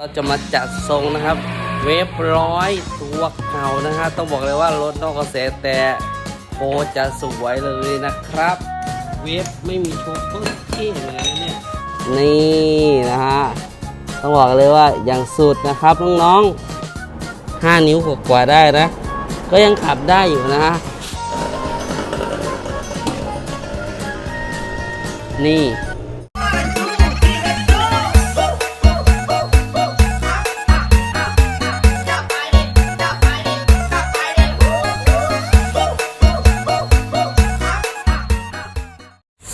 เราจะมาจัดทรงนะครับ เวฟร้อยตัวเก่านะฮะต้องบอกเลยว่ารถนอกกระแสแต่โคจะสวยเลยนะครับ เวฟไม่มีโชว์เพิ่มเท่เลยนะเนี่ยนี่นะฮะต้องบอกเลยว่าอย่างสุดนะครับน้องๆ5นิ้วกว่าได้นะ ก็ยังขับได้อยู่นะฮะนี่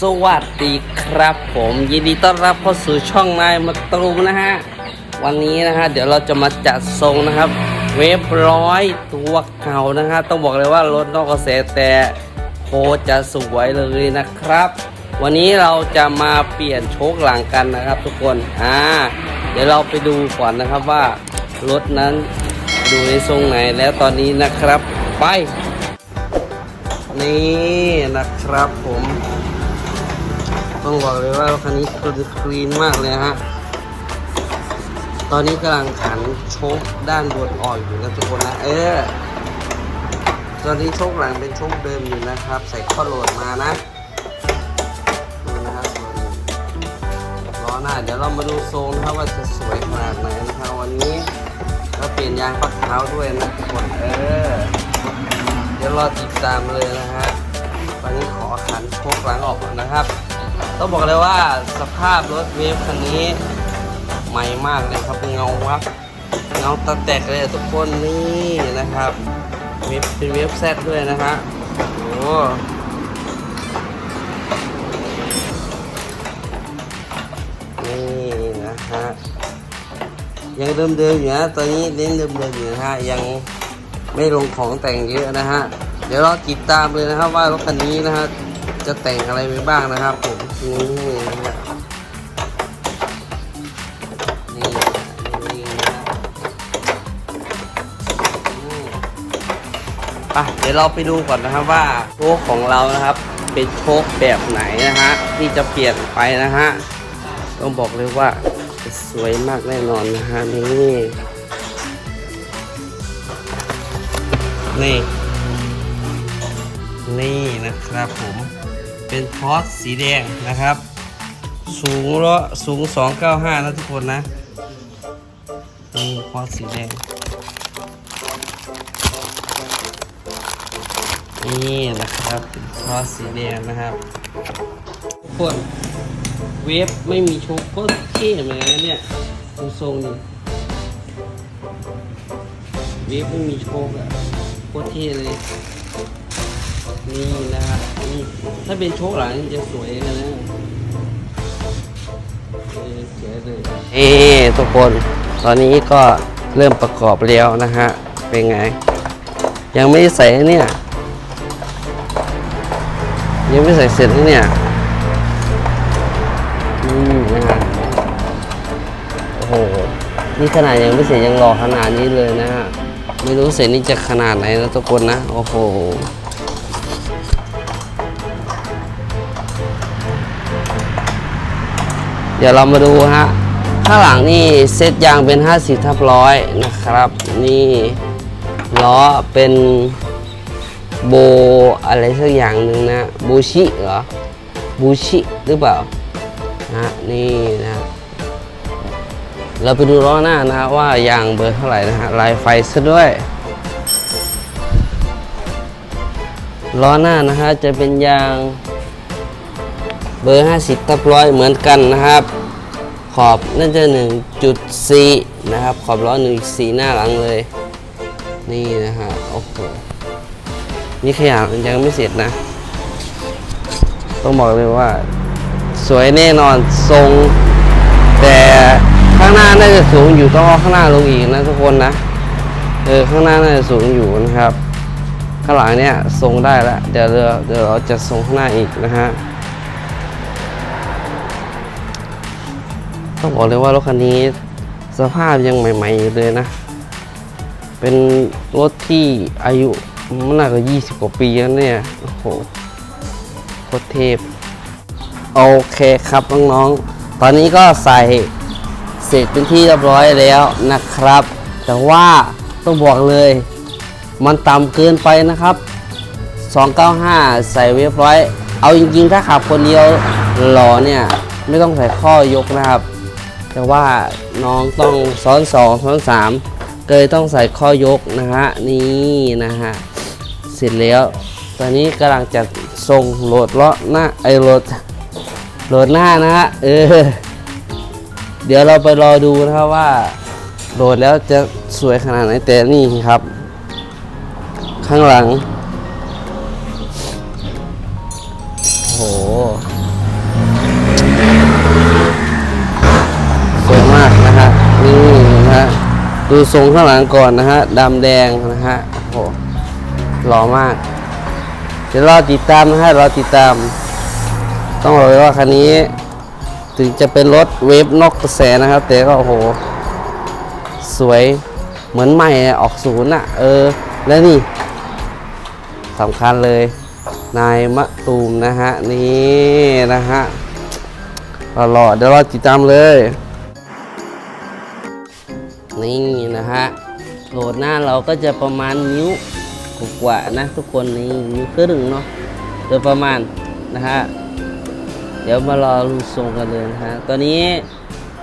สวัสดีครับผมยินดีต้อนรับเข้าสู่ช่องนายมาตรุมนะฮะ วันนี้นะฮะ เดี๋ยวเราจะมาจัดทรงนะครับ เวฟร้อยตัวเก่านะฮะ ต้องบอกเลยว่ารถนอกกระแสแต่โคจะสวยเลยนะครับ วันนี้เราจะมาเปลี่ยนโชคหลังกันนะครับ ทุกคนอ่าเดี๋ยวเราไปดูก่อนนะครับว่ารถนั้นดูในทรงไหนแล้วตอนนี้นะครับไป นี่นะครับผม ต้องบอกเลยว่าคันนี้คือคลีนมากเลยฮะ ตอนนี้กำลังขันโชคด้านบนอ่อกอยู่นะทุกคนนะ เออ ตอนนี้โชคหลังเป็นโชคเดิมอยู่นะครับ ใส่ข้อโหลดมานะดูนะครับล้อหน้าเดี๋ยวเรามาดูทรงนะครับว่าจะสวยขนาดไหนนะครับวันนี้เราเปลี่ยนยางปักเท้าด้วยนะทุกคนเออ เดี๋ยวรอติดตามเลยนะฮะตอนนี้ขอขันโชคหลังออกก่อนนะครับ ต้องบอกเลยว่าสภาพรถเวฟคันนี้ใหม่มากเลยครับเงาวับเงาตะแตกเลยทุกคนนี่นะครับเวฟเป็นเวฟแซดด้วยนะฮะโอ้นี่นะฮะยังเดิมๆอยู่นะตอนนี้เน้นเดิมๆอยู่นะฮะยังไม่ลงของแต่งเยอะนะฮะเดี๋ยวเราติดตามเลยนะครับว่ารถคันนี้นะฮะจะแต่งอะไรไปบ้างนะครับผ นี่นะนี่นี่นะอืมไปเดี๋ยวเราไปดูก่อนนะครับว่าโชคของเรานะครับ เป็นโชคแบบไหนนะฮะที่จะเปลี่ยนไปนะฮะต้องบอกเลยว่าสวยมากแน่นอนนะฮะนี่นี่ นี่นะครับผม เป็นพอสสีแดงนะครับ สูงละสูง 295 นะทุกคนนะนี่พอสสีแดง นี่นะครับเป็นพอสสีแดงนะครับทุกคนเวฟไม่มีโชว์ก็เท่เหมือนกันนะเนี่ยดูทรงนี่เวฟไม่มีโชว์อะโคตรเท่เลย นี่นะฮะนี่ถ้าเป็นโชคหลังนี่จะสวยกันนะเออสวยเลยเอ๊ทุกคน ตอนนี้ก็เริ่มประกอบแล้วนะฮะ เป็นไง ยังไม่ใส่เนี่ย ยังไม่ใส่เสร็จนะเนี่ยอืมนะฮะโอ้โห นี่ขนาดยังไม่เสร็จยังรอขนาดนี้เลยนะฮะ ไม่รู้เสร็จนี่จะขนาดไหนนะทุกคนนะ โอ้โห เดี๋ยวเรามาดูฮะข้างหลังนี่เซตยางเป็น 50ทับร้อยนะครับ นี่ล้อเป็นโบอะไรสักอย่างหนึ่งนะบูชิเหรอบูชิหรือเปล่านะนี่นะเราไปดูล้อหน้านะฮะว่ายางเบอร์เท่าไหร่นะฮะลายไฟซะด้วยล้อหน้านะฮะจะเป็นยาง เบอร์ 50ทับร้อยเหมือนกันนะครับ ขอบน่าจะ 1.4 นะครับ ขอบล้อ1.4 หน้าหลังเลย นี่นะฮะโอ้โหนี่ขยะยังไม่เสร็จนะ ต้องบอกเลยว่า สวยแน่นอนทรง แต่ข้างหน้าน่าจะสูงอยู่ต้องเอาข้างหน้าลงอีกนะทุกคนนะเออข้างหน้าน่าจะสูงอยู่นะครับ ข้างหลังเนี่ยทรงได้แล้วเดี๋ยวเราเดี๋ยวเราจะทรงข้างหน้าอีกนะฮะ ต้องบอกเลยว่ารถคันนี้สภาพยังใหม่ ๆ เลยนะ เป็นรถที่อายุมันน่าจะ20กว่าปีแล้วเนี่ย โอ้โหโคตรเทพ โอเคครับน้องๆ ตอนนี้ก็ใส่เสร็จเป็นที่เรียบร้อยแล้วนะครับ แต่ว่าต้องบอกเลย มันต่ำเกินไปนะครับ 295 ใส่เวฟร้อย เอาจริงๆ ถ้าขับคนเดียวหล่อเนี่ย ไม่ต้องใส่ข้อยกนะครับ แต่ว่าน้องต้องซ้อน2ซ้อน3เลยต้องใส่ข้อยกนะฮะนี่นะฮะเสร็จแล้วตอนนี้กำลังจะส่งโหลดเลาะหน้าไอโหลดโหลดหน้านะฮะเออเดี๋ยวเราไปรอดูนะครับว่าโหลดแล้วจะสวยขนาดไหนแต่นี่ครับ ข้างหลังโห สวยมากนะฮะ นี่นะฮะ ดูทรงข้างหลังก่อนนะฮะดำแดงนะฮะโอ้โหหล่อมาก เดี๋ยวรอติดตามนะฮะรอติดตาม ต้องบอกเลยว่าคันนี้ ถึงจะเป็นรถเวฟนอกกระแสนะครับ แต่ก็โอ้โห สวยเหมือนใหม่ออกศูนย์อะเออ แล้วนี่สำคัญเลย นายมะตูมนะฮะ นี่นะฮะหล่อเดี๋ยวเราติดตามเลย นี่นะฮะโหลดหน้าเราก็จะประมาณนิ้วกว่านะทุกคนนี่นิ้วครึ่งเนาะโดยประมาณนะฮะเดี๋ยวมารอรูทรงกันเลยนะฮะตอนนี้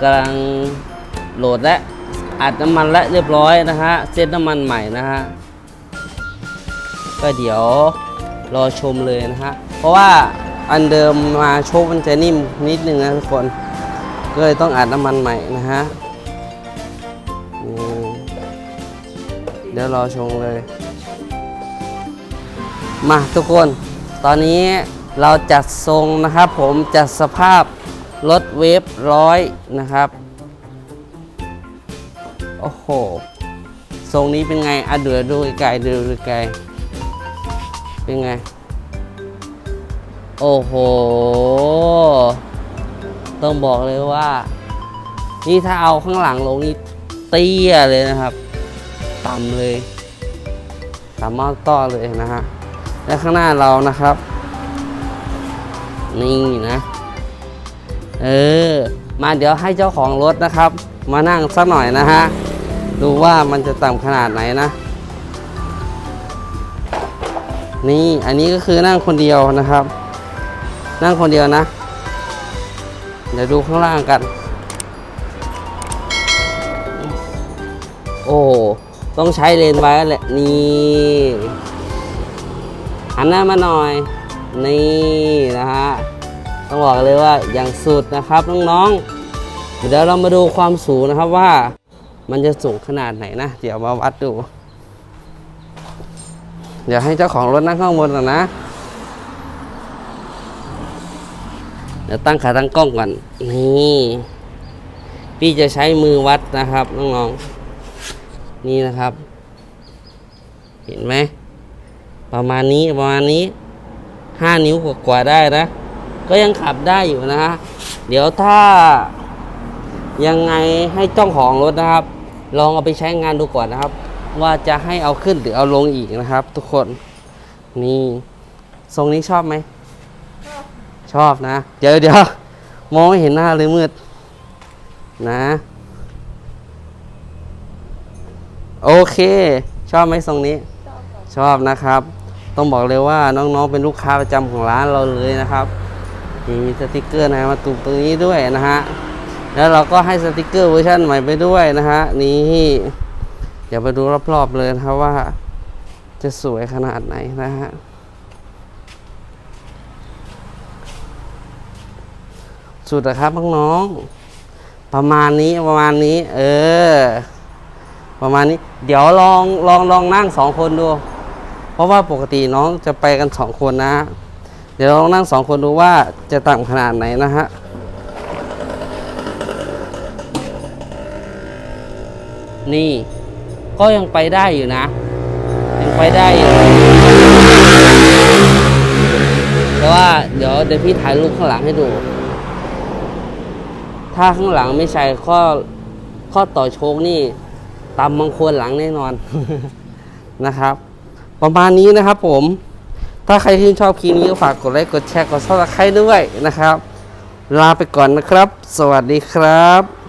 กำลังโหลดและอัดน้ำมันและเรียบร้อยนะฮะเซตน้ำมันใหม่นะฮะก็เดี๋ยวรอชมเลยนะฮะเพราะว่าอันเดิมมาโชคมันจะนิ่มนิดนึงนะทุกคนก็เลยต้องอัดน้ำมันใหม่นะฮะ เดี๋ยวรอชมเลย มาทุกคน ตอนนี้เราจัดทรงนะครับ ผมจัดสภาพรถเวฟร้อยนะครับ โอ้โห ทรงนี้เป็นไงอะเดือดูไกลๆดูไกลเป็นไง โอ้โห ต้องบอกเลยว่า นี่ถ้าเอาข้างหลังลงนี่เตี้ยเลยนะครับ ต่ำเลยต่ำมากต่อเลยนะฮะและข้างหน้าเรานะครับ นี่นะ เออ มาเดี๋ยวให้เจ้าของรถนะครับ มานั่งสักหน่อยนะฮะ ดูว่ามันจะต่ำขนาดไหนนะ นี่อันนี้ก็คือนั่งคนเดียวนะครับ นั่งคนเดียวนะ เดี๋ยวดูข้างล่างกัน โอ้ ต้องใช้เลนไว้แหละนี่หันหน้ามาหน่อย นี่นะฮะต้องบอกเลยว่าอย่างสุดนะครับน้องๆเดี๋ยวเรามาดูความสูงนะครับว่า มันจะสูงขนาดไหนนะ เดี๋ยวมาวัดดู เดี๋ยวให้เจ้าของรถนั่งข้างบนก่อนนะเดี๋ยวตั้งขาตั้งกล้องก่อนนี่พี่จะใช้มือวัดนะครับน้องๆ นี่นะครับ เห็นไหม ประมาณนี้ประมาณนี้ห้านิ้วกว่าๆได้นะ ก็ยังขับได้อยู่นะฮะ เดี๋ยวถ้ายังไงให้เจ้าของรถนะครับ ลองเอาไปใช้งานดูก่อนนะครับ ว่าจะให้เอาขึ้นหรือเอาลงอีกนะครับ ทุกคนนี่ทรงนี้ชอบไหมชอบนะ เดี๋ยวเดี๋ยวมองไม่เห็นหน้าเลยมืดนะ โอเค ชอบไหมทรงนี้ ชอบนะครับ ต้องบอกเลยว่าน้องๆเป็นลูกค้าประจำของร้านเราเลยนะครับนี่มีสติกเกอร์นะมาตุกตรงนี้ด้วยนะฮะแล้วเราก็ให้สติกเกอร์เวอร์ชันใหม่ไปด้วยนะฮะนี่เดี๋ยวไปดูรอบๆเลยนะครับว่า จะสวยขนาดไหนนะฮะสุดนะครับน้องๆประมาณนี้ประมาณนี้ เออ ประมาณนี้ เดี๋ยวลองลองลองนั่งสองคนดู เพราะว่าปกติน้องจะไปกันสองคนนะ เดี๋ยวลองนั่งสองคนดูว่าจะต่ำขนาดไหนนะฮะนี่ก็ยังไปได้อยู่นะ ยังไปได้อยู่แต่ว่าเดี๋ยวเดี๋ยวพี่ถ่ายรูปข้างหลังให้ดู ถ้าข้างหลังไม่ใช่ข้อข้อต่อโชคนี่ ตำบางคนหลังแน่นอนนะครับ ประมาณนี้นะครับผม ถ้าใครที่ชอบคลิปนี้ก็ฝากกดไลค์กดแชร์กดซับสไครต์ด้วยนะครับ ลาไปก่อนนะครับ สวัสดีครับ